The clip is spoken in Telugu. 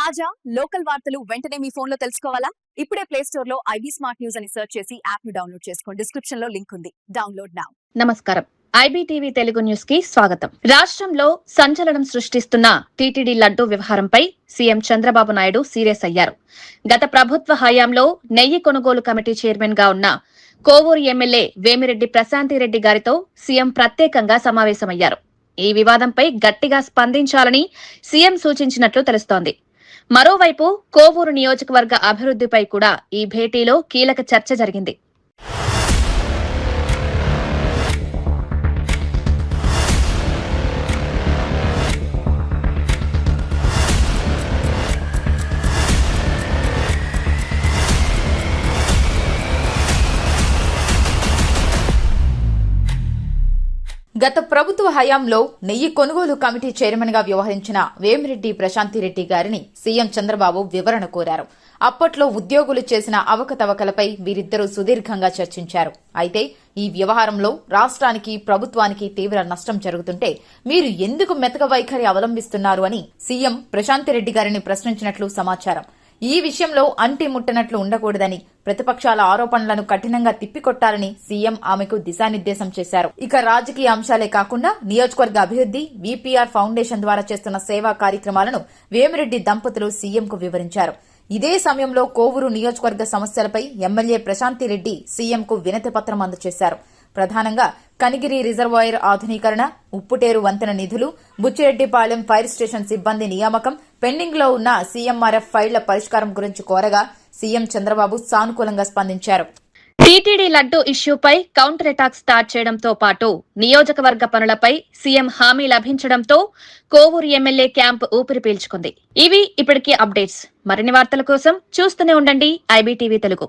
తాజా లోకల్ వార్తలు వెంటనే మీ ఫోన్లో తెలుసుకోవాలా? ఇప్పుడే ప్లే స్టోర్లో ఐబీ స్మార్ట్ న్యూస్ అని సెర్చ్ చేసి యాప్ను డౌన్లోడ్ చేసుకోండి. డిస్క్రిప్షన్లో లింక్ ఉంది. డౌన్లోడ్ నౌ నమస్కారం. ఐబీటీవీ తెలుగు న్యూస్కి స్వాగతం. రాష్ట్రంలో సంచలనం సృష్టిస్తున్న టీటీడీ లడ్డూ వ్యవహారంపై సీఎం చంద్రబాబు నాయుడు సీరియస్ అయ్యారు. గత ప్రభుత్వ హయాంలో నెయ్యి కొనుగోలు కమిటీ చైర్మన్గా ఉన్న కోవూరు ఎమ్మెల్యే వేమిరెడ్డి ప్రశాంతిరెడ్డి గారితో సీఎం ప్రత్యేకంగా సమావేశమయ్యారు. ఈ వివాదంపై గట్టిగా స్పందించాలని సీఎం సూచించినట్లు తెలుస్తోంది. మరోవైపు కోవూరు నియోజకవర్గ అభివృద్ధిపై కూడా ఈ భేటీలో కీలక చర్చ జరిగింది. గత ప్రభుత్వ హయాంలో నెయ్యి కొనుగోలు కమిటీ చైర్మన్గా వ్యవహరించిన వేమిరెడ్డి ప్రశాంతిరెడ్డి గారిని సీఎం చంద్రబాబు వివరణ కోరారు. అప్పట్లో ఉద్యోగులు చేసిన అవకతవకలపై వీరిద్దరూ సుదీర్ఘంగా చర్చించారు. అయితే ఈ వ్యవహారంలో రాష్ట్రానికి ప్రభుత్వానికి తీవ్ర నష్టం జరుగుతుంటే మీరు ఎందుకు మెతక వైఖరి అవలంబిస్తున్నారు అని సీఎం ప్రశాంతిరెడ్డి గారిని ప్రశ్నించినట్లు సమాచారం. ఈ విషయంలో అంటి ముట్టనట్లు ఉండకూడదని ప్రతిపక్షాల ఆరోపణలను కఠినంగా తిప్పికొట్టాలని సీఎం ఆమెకు దిశానిర్దేశం చేశారు. ఇక రాజకీయ అంశాలే కాకుండా నియోజకవర్గ అభివృద్ధి వీపీఆర్ ఫౌండేషన్ ద్వారా చేస్తున్న సేవా కార్యక్రమాలను వేమిరెడ్డి దంపతులు సీఎంకు వివరించారు. ఇదే సమయంలో కోవూరు నియోజకవర్గ సమస్యలపై ఎమ్మెల్యే ప్రశాంతిరెడ్డి సీఎంకు వినతి పత్రం అందజేశారు. ప్రధానంగా కనిగిరి రిజర్వాయర్ ఆధునీకరణ ఉప్పుటేరు వంతెన నిధులు బుచ్చిరెడ్డిపాలెం ఫైర్ స్టేషన్ సిబ్బంది నియామకం పెండింగ్లో ఉన్న సీఎంఆర్ఎఫ్ ఫైళ్ళ పరిష్కారం గురించి కోరగా సీఎం చంద్రబాబు సానుకూలంగా స్పందించారు. టీటీడీ లడ్డు ఇష్యూపై కౌంటర్ అటాక్ స్టార్ట్ చేయడంతో పాటు నియోజకవర్గ పనులపై సీఎం హామీ లభించడంతో కోవూరు ఎమ్మెల్యే క్యాంప్ ఊపిరి పీల్చుకుంది. ఇవి ఇప్పటికీ అప్డేట్స్. మరిన్ని వార్తల కోసం చూస్తూనే ఉండండి ఐబీటీవీ తెలుగు.